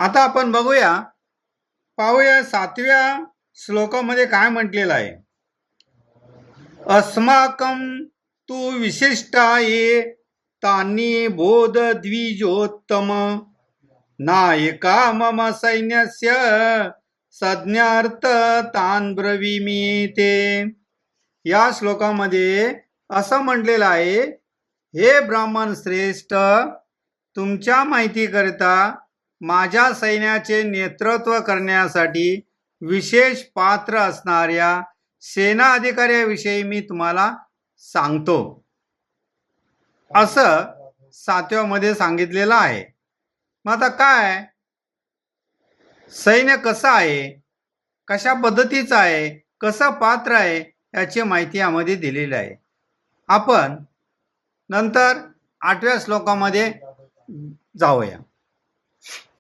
आता आपण बघूया पाहूया सातव्या श्लोकामध्ये काय म्हटलेलं आहे. अस्माकं तू विशिष्टा ये तानी बोध द्विजोत्तम नायका मम सैन्यस्य संज्ञार्थ तान ब्रवीमी ते या श्लोकामध्ये असं म्हटलेलं आहे हे ब्राह्मण श्रेष्ठ तुमच्या माहितीकरिता माझ्या सैन्याचे नेतृत्व करण्यासाठी विशेष पात्र असणाऱ्या सेना अधिकाऱ्याविषयी मी तुम्हाला सांगतो. असं सातव्यामध्ये सांगितलेलं आहे. मग आता काय? सैन्य कसं आहे? कशा पद्धतीचं आहे? कसं पात्र आहे? याची माहिती यामध्ये दिलेली आहे. आपण नंतर आठव्या श्लोकामध्ये जाऊया.